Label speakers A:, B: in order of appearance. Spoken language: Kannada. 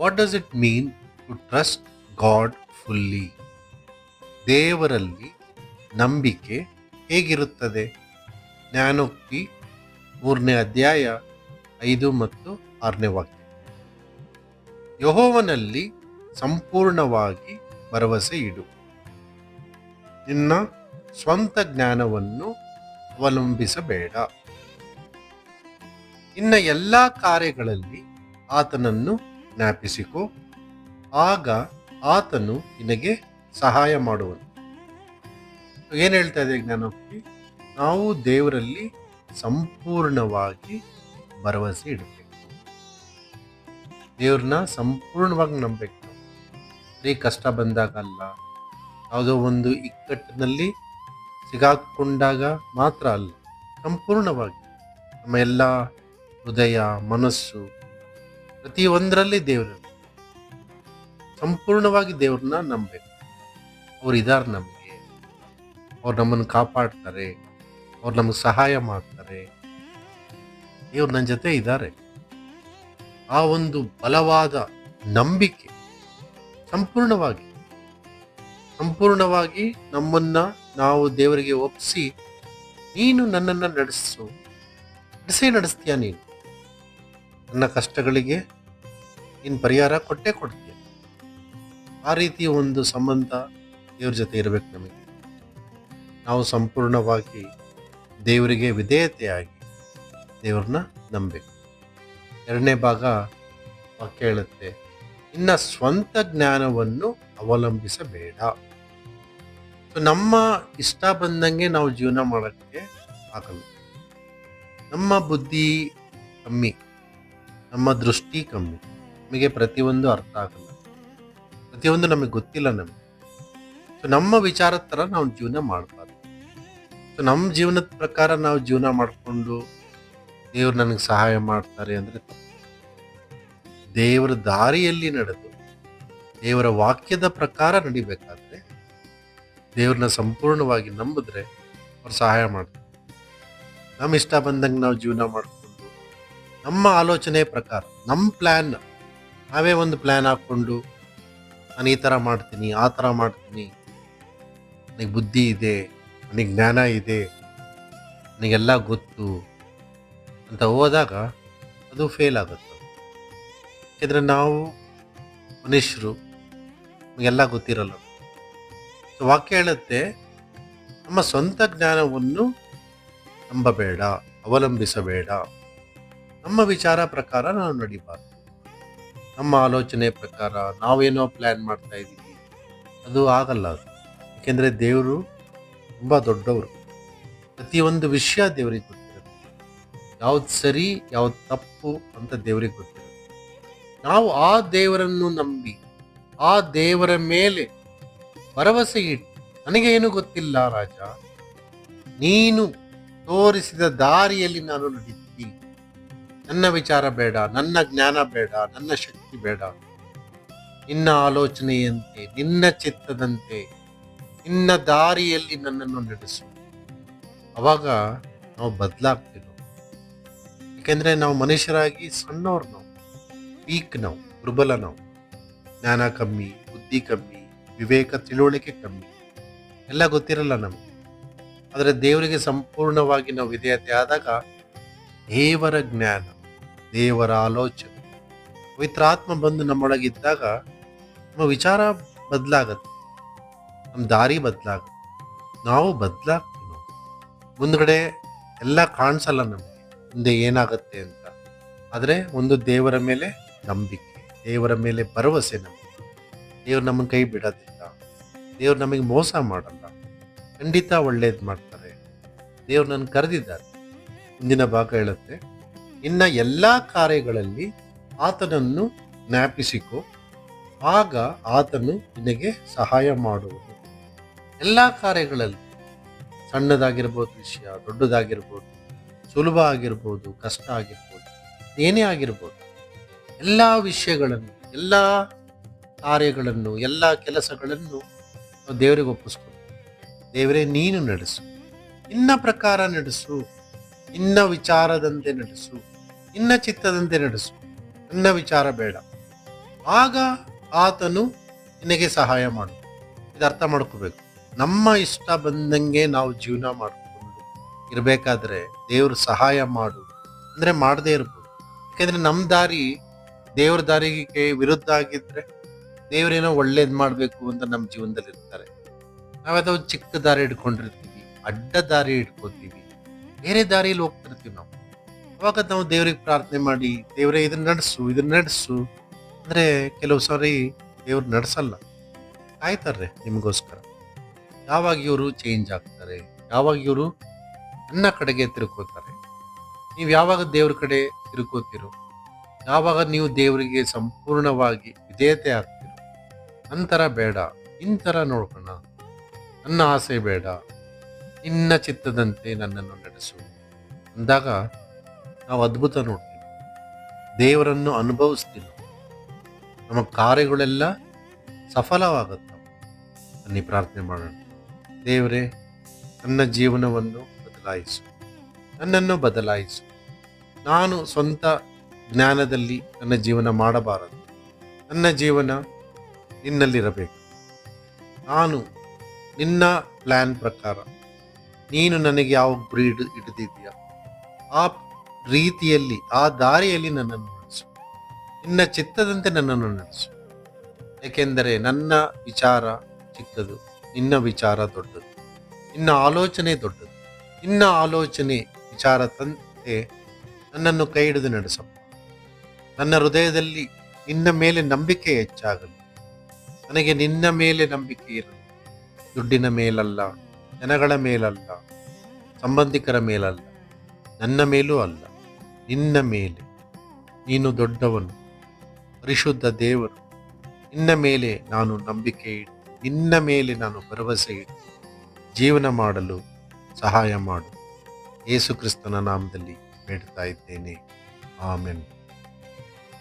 A: What does it mean to trust god fully ದೇವರಲ್ಲಿ ನಂಬಿಕೆ ಹೇಗಿರುತ್ತದೆ? ಜ್ಞಾನೋಕ್ತಿ ಮೂರನೇ ಅಧ್ಯಾಯ ಐದು ಮತ್ತು ಆರನೇ ವಾಕ್ಯ. ಯಹೋವನಲ್ಲಿ ಸಂಪೂರ್ಣವಾಗಿ ಭರವಸೆ ಇಡು. ನಿನ್ನ ಸ್ವಂತ ಜ್ಞಾನವನ್ನು ಅವಲಂಬಿಸಬೇಡ. ಇನ್ನ ಎಲ್ಲ ಕಾರ್ಯಗಳಲ್ಲಿ ಆತನನ್ನು ಜ್ಞಾಪಿಸಿಕೊ, ಆಗ ಆತನು ನಿನಗೆ ಸಹಾಯ ಮಾಡುವನು. ಏನು ಹೇಳ್ತಾ ಇದೆ ಜ್ಞಾನೋಕ್ತಿ ನಾವು ದೇವರಲ್ಲಿ ಸಂಪೂರ್ಣವಾಗಿ ಭರವಸೆ ಇಡಬೇಕು. ದೇವ್ರನ್ನ ಸಂಪೂರ್ಣವಾಗಿ ನಂಬಬೇಕು ಬರೀ ಕಷ್ಟ ಬಂದಾಗ ಅಲ್ಲ, ಯಾವುದೋ ಒಂದು ಇಕ್ಕಟ್ಟಿನಲ್ಲಿ ಸಿಗಾಕೊಂಡಾಗ ಮಾತ್ರ ಅಲ್ಲ, ಸಂಪೂರ್ಣವಾಗಿ. ನಮ್ಮ ಎಲ್ಲ ಹೃದಯ, ಮನಸ್ಸು ಪ್ರತಿಯೊಂದರಲ್ಲಿ ದೇವರು. ಸಂಪೂರ್ಣವಾಗಿ ದೇವ್ರನ್ನ ನಂಬಬೇಕು. ಅವ್ರು ಇದ್ದಾರೆ ನಮಗೆ. ಅವ್ರು ನಮ್ಮನ್ನು ಕಾಪಾಡ್ತಾರೆ. ಅವ್ರು ನಮಗೆ ಸಹಾಯ ಮಾಡ್ತಾರೆ. ದೇವ್ರು ನನ್ನ ಜೊತೆ ಇದ್ದಾರೆ ಆ ಒಂದು ಬಲವಾದ ನಂಬಿಕೆ ಸಂಪೂರ್ಣವಾಗಿ. ಸಂಪೂರ್ಣವಾಗಿ ನಮ್ಮನ್ನ ನಾವು ದೇವರಿಗೆ ಒಪ್ಪಿಸಿ ನೀನು ನನ್ನನ್ನು ನಡೆಸು. ನಡೆಸೇ ನಡೆಸ್ತೀಯ ನೀನು? ನನ್ನ ಕಷ್ಟಗಳಿಗೆ ನೀನು ಪರಿಹಾರ ಕೊಟ್ಟೇ ಕೊಡ್ತೀಯ. ಆ ರೀತಿ ಒಂದು ಸಂಬಂಧ ದೇವ್ರ ಜೊತೆ ಇರಬೇಕು ನಮಗೆ. ನಾವು ಸಂಪೂರ್ಣವಾಗಿ ದೇವರಿಗೆ ವಿಧೇಯತೆಯಾಗಿ ದೇವ್ರನ್ನ ನಂಬಬೇಕು. ಎರಡನೇ ಭಾಗ ವಾಕ್ಯ ಹೇಳುತ್ತೆ ಇನ್ನ ಸ್ವಂತ ಜ್ಞಾನವನ್ನು ಅವಲಂಬಿಸಬೇಡ. ಸೊ ನಮ್ಮ ಇಷ್ಟ ಬಂದಂಗೆ ನಾವು ಜೀವನ ಮಾಡೋಕ್ಕೆ ಆಗಲ್ಲ. ನಮ್ಮ ಬುದ್ಧಿ ಕಮ್ಮಿ. ನಮ್ಮ ದೃಷ್ಟಿ ಕಮ್ಮಿ. ನಮಗೆ ಪ್ರತಿಯೊಂದು ಅರ್ಥ ಆಗಲ್ಲ. ಪ್ರತಿಯೊಂದು ನಮಗೆ ಗೊತ್ತಿಲ್ಲ ನಮಗೆ. ಸೊ ನಮ್ಮ ವಿಚಾರದ ಥರ ನಾವು ಜೀವನ ಮಾಡಬಾರ್ದು. ಸೊ ನಮ್ಮ ಜೀವನದ ಪ್ರಕಾರ ನಾವು ಜೀವನ ಮಾಡಿಕೊಂಡು ದೇವ್ರು ನನಗೆ ಸಹಾಯ ಮಾಡ್ತಾರೆ ಅಂದರೆ ದೇವರ ದಾರಿಯಲ್ಲಿ ನಡೆದು, ದೇವರ ವಾಕ್ಯದ ಪ್ರಕಾರ ನಡಿಬೇಕಾದ್ರೆ, ದೇವ್ರನ್ನ ಸಂಪೂರ್ಣವಾಗಿ ನಂಬಿದ್ರೆ ಅವ್ರು ಸಹಾಯ ಮಾಡ್ತಾರೆ. ನಮ್ಮ ಇಷ್ಟ ಬಂದಂಗೆ ನಾವು ಜೀವನ ಮಾಡಿಕೊಂಡು ನಮ್ಮ ಆಲೋಚನೆ ಪ್ರಕಾರ, ನಮ್ಮ ಪ್ಲ್ಯಾನ್ ನಾವೇ ಒಂದು ಪ್ಲ್ಯಾನ್ ಹಾಕ್ಕೊಂಡು, ನಾನು ಈ ಥರ ಮಾಡ್ತೀನಿ, ಆ ಥರ ಮಾಡ್ತೀನಿ. ನನಗೆ ಬುದ್ಧಿ ಇದೆ, ನನಗೆ ಜ್ಞಾನ ಇದೆ, ನನಗೆಲ್ಲ ಗೊತ್ತು ಅಂತ ಹೋದಾಗ ಅದು ಫೇಲ್ ಆಗುತ್ತೆ. ಯಾಕೆಂದರೆ ನಾವು ಮನುಷ್ಯರು, ನಮಗೆಲ್ಲ ಗೊತ್ತಿರಲ್ಲ. ಸೊ, ವಾಕ್ಯ ಹೇಳುತ್ತೆ, ನಮ್ಮ ಸ್ವಂತ ಜ್ಞಾನವನ್ನು ನಂಬಬೇಡ, ಅವಲಂಬಿಸಬೇಡ. ನಮ್ಮ ವಿಚಾರ ಪ್ರಕಾರ ನಾವು ನಡಿಬಾರ್ದು. ನಮ್ಮ ಆಲೋಚನೆ ಪ್ರಕಾರ ನಾವೇನೋ ಪ್ಲ್ಯಾನ್ ಮಾಡ್ತಾ ಇದ್ದೀವಿ. ಅದು ಆಗಲ್ಲ ಅದು. ಯಾಕೆಂದರೆ ದೇವರು ತುಂಬ ದೊಡ್ಡವರು. ಪ್ರತಿಯೊಂದು ವಿಷಯ ದೇವರಿಗೆ ಗೊತ್ತಿರುತ್ತೆ. ಯಾವ್ದು ಸರಿ, ಯಾವ್ದು ತಪ್ಪು ಅಂತ ದೇವರಿಗೆ ಗೊತ್ತಿರುತ್ತೆ. ನಾವು ಆ ದೇವರನ್ನು ನಂಬಿ, ಆ ದೇವರ ಮೇಲೆ ಭರವಸೆ ಇಟ್ಟು ನನಗೆ ಏನು ಗೊತ್ತಿಲ್ಲ ರಾಜ, ನೀನು ತೋರಿಸಿದ ದಾರಿಯಲ್ಲಿ ನಾನು ನಡೀತೀನಿ. ನನ್ನ ವಿಚಾರ ಬೇಡ, ನನ್ನ ಜ್ಞಾನ ಬೇಡ, ನನ್ನ ಶಕ್ತಿ ಬೇಡ. ನಿನ್ನ ಆಲೋಚನೆಯಂತೆ, ನಿನ್ನ ಚಿತ್ತದಂತೆ, ನಿನ್ನ ದಾರಿಯಲ್ಲಿ ನನ್ನನ್ನು ನಡೆಸು. ಅವಾಗ ನಾವು ಬದಲಾಗ್ತೀವಿ ಯಾಕೆಂದರೆ ನಾವು ಮನುಷ್ಯರಾಗಿ ಸಣ್ಣವ್ರು ನಾವು, ವೀಕ್ ನಾವು, ದುರ್ಬಲ ನಾವು. ಜ್ಞಾನ ಕಮ್ಮಿ, ಬುದ್ಧಿ ಕಮ್ಮಿ, ವಿವೇಕ ತಿಳುವಳಿಕೆ ಕಮ್ಮಿ. ಎಲ್ಲ ಗೊತ್ತಿರಲ್ಲ ನಮಗೆ. ಆದರೆ ದೇವರಿಗೆ ಸಂಪೂರ್ಣವಾಗಿ ನಾವು ವಿಧೇಯತೆ ಆದಾಗ ದೇವರ ಜ್ಞಾನ ದೇವರ ಆಲೋಚನೆ. ಪವಿತ್ರಾತ್ಮ ಬಂದು ನಮ್ಮೊಳಗಿದ್ದಾಗ ನಮ್ಮ ವಿಚಾರ ಬದಲಾಗತ್ತೆ. ನಮ್ಮ ದಾರಿ ಬದಲಾಗುತ್ತೆ. ನಾವು ಬದಲಾಗ್ತೀವಿ ನಾವು. ಮುಂದ್ಗಡೆ ಎಲ್ಲ ಕಾಣಿಸಲ್ಲ ನಮಗೆ. ಮುಂದೆ ಏನಾಗುತ್ತೆ ಅಂತ. ಆದರೆ ಒಂದು ದೇವರ ಮೇಲೆ ನಂಬಿಕೆ, ದೇವರ ಮೇಲೆ ಭರವಸೆ ನಮಗೆ. ದೇವ್ರು ನಮ್ಮನ್ನು ಕೈ ಬಿಡೋದಿಲ್ಲ. ದೇವ್ರು ನಮಗೆ ಮೋಸ ಮಾಡಲ್ಲ. ಖಂಡಿತ ಒಳ್ಳೇದು ಮಾಡ್ತಾರೆ. ದೇವ್ರು ನನ್ನ ಕರೆದಿದ್ದಾರೆ. ಮುಂದಿನ ಭಾಗ ಹೇಳುತ್ತೆ. ಇನ್ನ ಎಲ್ಲ ಕಾರ್ಯಗಳಲ್ಲಿ ಆತನನ್ನು ಜ್ಞಾಪಿಸಿಕೊ. ಆಗ ಆತನು ನಿನಗೆ ಸಹಾಯ ಮಾಡುವುದು. ಎಲ್ಲ ಕಾರ್ಯಗಳಲ್ಲಿ ಸಣ್ಣದಾಗಿರ್ಬೋದು, ವಿಷಯ ದೊಡ್ಡದಾಗಿರ್ಬೋದು, ಸುಲಭ ಆಗಿರ್ಬೋದು, ಕಷ್ಟ ಆಗಿರ್ಬೋದು, ಏನೇ ಆಗಿರ್ಬೋದು, ಎಲ್ಲ ವಿಷಯಗಳನ್ನು, ಎಲ್ಲ ಕಾರ್ಯಗಳನ್ನು, ಎಲ್ಲ ಕೆಲಸಗಳನ್ನು ದೇವರಿಗೆ ಒಪ್ಪಿಸ್ಕೊಂಡು ದೇವರೇ, ನೀನು ನಡೆಸು. ನಿನ್ನ ಪ್ರಕಾರ ನಡೆಸು. ನಿನ್ನ ವಿಚಾರದಂತೆ ನಡೆಸು. ನಿನ್ನ ಚಿತ್ತದಂತೆ ನಡೆಸು. ನನ್ನ ವಿಚಾರ ಬೇಡ. ಆಗ ಆತನು ನಿನಗೆ ಸಹಾಯ ಮಾಡು. ಇದು ಅರ್ಥ ಮಾಡ್ಕೋಬೇಕು. ನಮ್ಮ ಇಷ್ಟ ಬಂದಂಗೆ ನಾವು ಜೀವನ ಮಾಡಿಕೊಂಡು ಇರಬೇಕಾದ್ರೆ ದೇವ್ರ ಸಹಾಯ ಮಾಡು ಅಂದರೆ ಮಾಡದೇ ಇರ್ಬೋದು. ಯಾಕೆಂದರೆ ನಮ್ಮ ದಾರಿ ದೇವ್ರ ದಾರಿಗೆ ವಿರುದ್ಧ ಆಗಿದ್ರೆ ದೇವರೇನೋ ಒಳ್ಳೇದು ಮಾಡಬೇಕು ಅಂತ ನಮ್ಮ ಜೀವನದಲ್ಲಿ ಇರ್ತಾರೆ. ನಾವದೋ ಚಿಕ್ಕ ದಾರಿ ಹಿಡ್ಕೊಂಡಿರ್ತೀವಿ, ಅಡ್ಡ ದಾರಿ ಇಟ್ಕೋತೀವಿ ಬೇರೆ ದಾರಿಯಲ್ಲಿ ಹೋಗ್ತಿರ್ತೀವಿ ನಾವು. ಅವಾಗ ನಾವು ದೇವ್ರಿಗೆ ಪ್ರಾರ್ಥನೆ ಮಾಡಿ, ದೇವರೇ ಇದನ್ನ ನಡೆಸು ಇದನ್ನ ನಡೆಸು. ಅಂದ್ರೆ ಕೆಲವು ಸಾರಿ ದೇವ್ರು ನಡೆಸಲ್ಲ. ಕಾಯ್ತಾರೆ ನಿಮಗೋಸ್ಕರ. ಯಾವಾಗ ಇವರು ಚೇಂಜ್ ಆಗ್ತಾರೆ, ಯಾವಾಗ ಇವರು ನನ್ನ ಕಡೆಗೆ ತಿರುಕೋತಾರೆ ನೀವು ಯಾವಾಗ ದೇವ್ರ ಕಡೆ ತಿರ್ಕೋತಿರೋ ಯಾವಾಗ ನೀವು ದೇವರಿಗೆ ಸಂಪೂರ್ಣವಾಗಿ ವಿಧೇಯತೆ ಆಗ್ತೀರೋ, ನಂತರ ಬೇಡ, ಇಂತರ ನೋಡ್ಕೋಣ ನನ್ನ ಆಸೆ ಬೇಡ, ನಿನ್ನ ಚಿತ್ತದಂತೆ ನನ್ನನ್ನು ನಡೆಸು. ಅಂದಾಗ ನಾವು ಅದ್ಭುತ ನೋಡ್ತೀವಿ. ದೇವರನ್ನು ಅನುಭವಿಸ್ತೀವಿ ನಮ್ಮ ಕಾರ್ಯಗಳೆಲ್ಲ ಸಫಲವಾಗುತ್ತೆ ಅನ್ನಿ ಪ್ರಾರ್ಥನೆ ಮಾಡೋಣ. ದೇವರೇ, ನನ್ನ ಜೀವನವನ್ನು ಬದಲಾಯಿಸು. ನನ್ನನ್ನು ಬದಲಾಯಿಸು. ನಾನು ಸ್ವಂತ ಜ್ಞಾನದಲ್ಲಿ ನನ್ನ ಜೀವನ ಮಾಡಬಾರದು. ನನ್ನ ಜೀವನ ನಿನ್ನಲ್ಲಿರಬೇಕು. ನಾನು ನಿನ್ನ ಪ್ಲ್ಯಾನ್ ಪ್ರಕಾರ ನೀನು ನನಗೆ ಯಾವ ಗುರಿ ಹಿಡ್ ಹಿಡಿದಿದೆಯಾ ಆ ರೀತಿಯಲ್ಲಿ, ಆ ದಾರಿಯಲ್ಲಿ ನನ್ನನ್ನು ನಡೆಸು. ನಿನ್ನ ಚಿತ್ತದಂತೆ ನನ್ನನ್ನು ನಡೆಸು. ಏಕೆಂದರೆ ನನ್ನ ವಿಚಾರ ಚಿಕ್ಕದು, ನಿನ್ನ ವಿಚಾರ ದೊಡ್ಡದು, ನಿನ್ನ ಆಲೋಚನೆ ದೊಡ್ಡದು. ನಿನ್ನ ಆಲೋಚನೆ, ವಿಚಾರ ತಂತೆ ನನ್ನನ್ನು ಕೈ ಹಿಡಿದು ನಡೆಸಪ್ಪ. ನನ್ನ ಹೃದಯದಲ್ಲಿ ನಿನ್ನ ಮೇಲೆ ನಂಬಿಕೆ ಹೆಚ್ಚಾಗಲಿ. ನನಗೆ ನಿನ್ನ ಮೇಲೆ ನಂಬಿಕೆ ಇರಲಿ. ದುಡ್ಡಿನ ಮೇಲಲ್ಲ, ಜನಗಳ ಮೇಲಲ್ಲ, ಸಂಬಂಧಿಕರ ಮೇಲಲ್ಲ, ನನ್ನ ಮೇಲೂ ಅಲ್ಲ. ನಿನ್ನ ಮೇಲೆ. ನೀನು ದೊಡ್ಡವನು, ಪರಿಶುದ್ಧ ದೇವರು. ನಿನ್ನ ಮೇಲೆ ನಾನು ನಂಬಿಕೆ ಇಟ್ಟು ನಿನ್ನ ಮೇಲೆ ನಾನು ಭರವಸೆ ಇಟ್ಟು ಜೀವನ ಮಾಡಲು ಸಹಾಯ ಮಾಡು. ಯೇಸು ಕ್ರಿಸ್ತನ ನಾಮದಲ್ಲಿ ಬೇಡ್ತಾ ಇದ್ದೇನೆ. ಆಮೆನ್.